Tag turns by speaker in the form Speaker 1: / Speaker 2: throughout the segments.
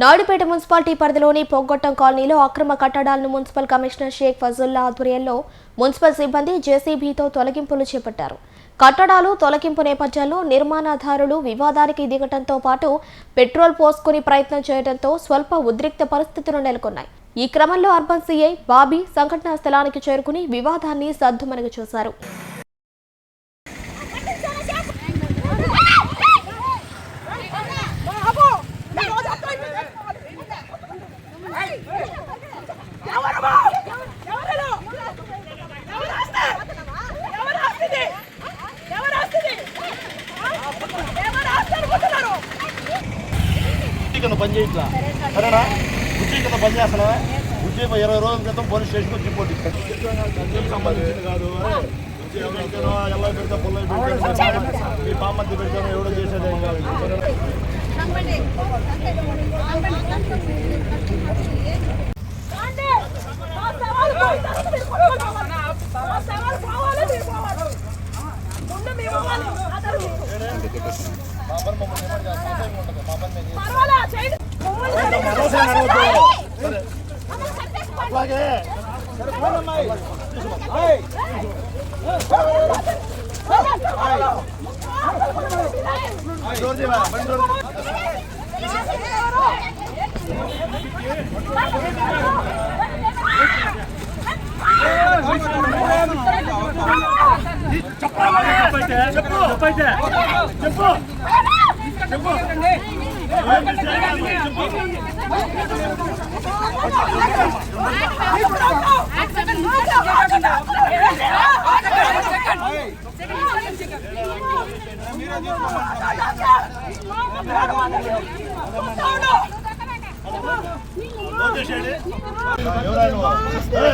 Speaker 1: Naidupeta municipality పరిధిలోని పొగ్గొట్టం కాలనీలో అక్రమ కట్టడాలను మున్సిపల్ కమిషనర్ షేక్ ఫజుల్లా ఆధ్వర్యంలో మున్సిపల్ సిబ్బంది జేసీబీతో తొలగింపులు చేపట్టారు. కట్టడాలు తొలగింపు నేపథ్యంలో నిర్మాణాధారులు వివాదానికి దిగటంతో పాటు పెట్రోల్ పోసుకుని ప్రయత్నం చేయడంతో స్వల్ప ఉద్రిక్త పరిస్థితులు నెలకొన్నాయి. ఈ క్రమంలో అర్బన్ సీఐ బాబీ సంఘటనా స్థలానికి చేరుకుని వివాదాన్ని సద్దుమణిగి చూశారు.
Speaker 2: బుద్ధి కింద పని చేయట్లా సరేనా బుద్ధి కింద పని చేస్తున్నావా బుద్ధి ఇరవై రోజుల క్రితం పోలీస్ స్టేషన్ వచ్చి రిపోర్ట్ ఇచ్చాను సంబంధించింది కాదు ఎవరు పెడతానో ఎలా పెడతా పొల్ల పామద్ది పెడతానో ఎవడో చేసేది కాదు సరేనా మా పని మమ్మల్ని ఏమని చేస్తాం అదే ఉంటుంది మా పని మేము చేస్తాం. అనవసరంగా చెప్పు చెప్పు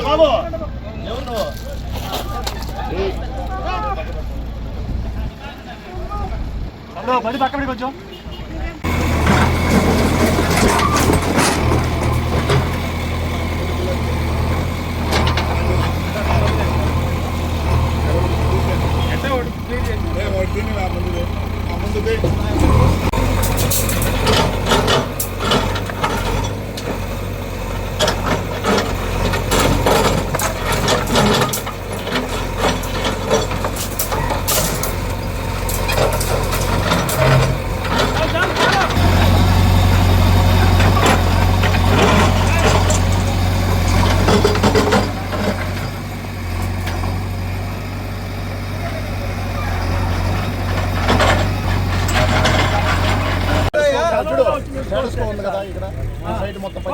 Speaker 2: బాబు. ఎవరు నువ్వు హలో బడి పక్కడికి కొంచెం. స్టేటస్ కో ఉంది కదా ఇక్కడ. సైడ్ మొత్తం కో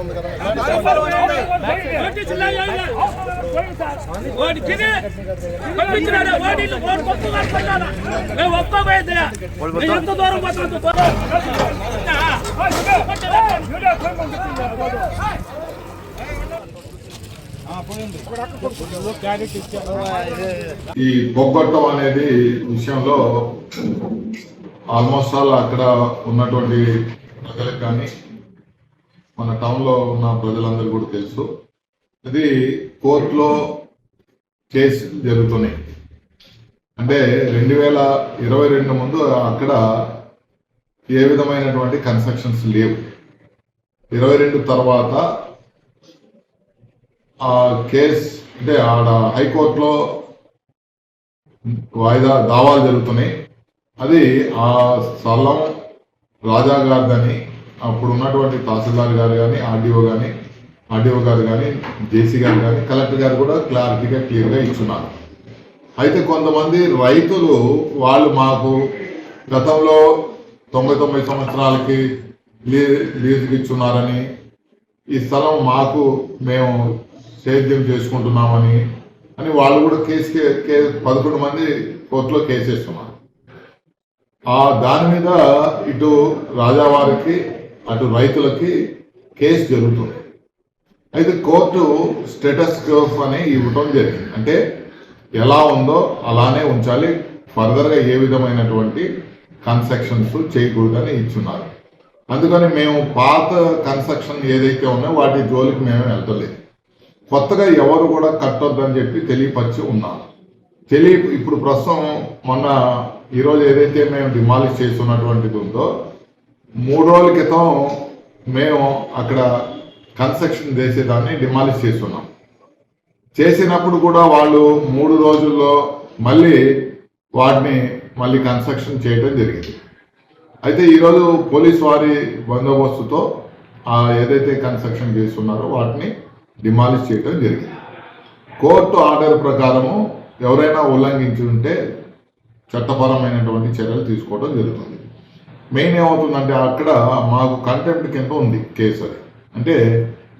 Speaker 2: ఉంది కదా.
Speaker 3: ఎంత దూరం
Speaker 4: ఈ బొగ్గొట్టం అనేది విషయంలో ఆల్మోస్ట్ ఆల్ అక్కడ ఉన్నటువంటి ప్రజలకు కానీ మన టౌన్లో ఉన్న ప్రజలందరూ కూడా తెలుసు. ఇది కోర్టులో కేసు జరుగుతున్నాయి. అంటే రెండు వేల ఇరవై రెండు ముందు అక్కడ ఏ విధమైనటువంటి కన్స్ట్రక్షన్స్ లేవు. ఇరవై రెండు తర్వాత ఆ కేస్ అంటే ఆడ హైకోర్టులో వాయిదా దావాలు జరుగుతున్నాయి. అది ఆ స్థలం రాజా గారిదని అప్పుడు ఉన్నటువంటి తహసీల్దార్ గారు కానీ ఆర్డీఓ కానీ ఆర్డీఓ గారు కానీ జేసీ గారు కానీ కలెక్టర్ గారు కూడా క్లారిటీగా క్లియర్గా ఇస్తున్నారు అయితే కొంతమంది రైతులు వాళ్ళు మాకు గతంలో తొంభై తొమ్మిది సంవత్సరాలకి లీ లీజుకి ఇచ్చున్నారని ఈ స్థలం మాకు మేము సేద్యం చేసుకుంటున్నామని అని వాళ్ళు కూడా కేసు కే- పదకొండు మంది కోర్టులో కేసు వేస్తున్నారు. ఆ దాని మీద ఇటు రాజావారికి అటు రైతులకి కేసు జరుగుతుంది. అయితే కోర్టు స్టేటస్ కోఫ్ అని ఇవ్వటం జరిగింది. అంటే ఎలా ఉందో అలానే ఉంచాలి. ఫర్దర్గా ఏ విధమైనటువంటి కన్స్ట్రక్షన్స్ చేయకూడదని ఇచ్చున్నారు. అందుకని మేము పాత కన్స్ట్రక్షన్ ఏదైతే ఉన్నాయో వాటి జోలికి మేము వెళ్తలేదు. కొత్తగా ఎవరు కూడా కట్టొద్దని చెప్పి తెలియపరిచి ఉన్నాం. తెలియ ఇప్పుడు ప్రస్తుతం మొన్న ఈరోజు ఏదైతే మేము డిమాలిష్ చేస్తున్నటువంటిది ఉందో మూడు రోజుల క్రితం మేము అక్కడ కన్స్ట్రక్షన్ చేసేదాన్ని డిమాలిష్ చేస్తున్నాం. చేసినప్పుడు కూడా వాళ్ళు మూడు రోజుల్లో మళ్ళీ వాటిని మళ్ళీ కన్స్ట్రక్షన్ చేయడం జరిగింది. అయితే ఈరోజు పోలీస్ వారి బందోబస్తుతో ఆ ఏదైతే కన్స్ట్రక్షన్ చేస్తున్నారో వాటిని డిమాలిష్ చేయడం జరిగింది. కోర్టు ఆర్డర్ ప్రకారము ఎవరైనా ఉల్లంఘించి ఉంటే చట్టపరమైనటువంటి చర్యలు తీసుకోవడం జరుగుతుంది. మెయిన్ ఏమవుతుందంటే అక్కడ మాకు కంటెంప్ట్ కింద ఉంది కేసు అది. అంటే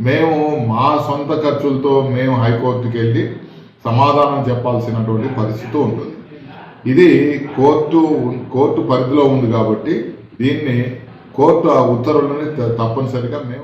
Speaker 4: మేము మా సొంత ఖర్చులతో మేము హైకోర్టుకి వెళ్ళి సమాధానం చెప్పాల్సినటువంటి పరిస్థితి ఉంటుంది. ఇది కోర్టు కోర్టు పరిధిలో ఉంది కాబట్టి దీన్ని కోర్టు ఆ ఉత్తర్వులని త- తప్పనిసరిగా మేము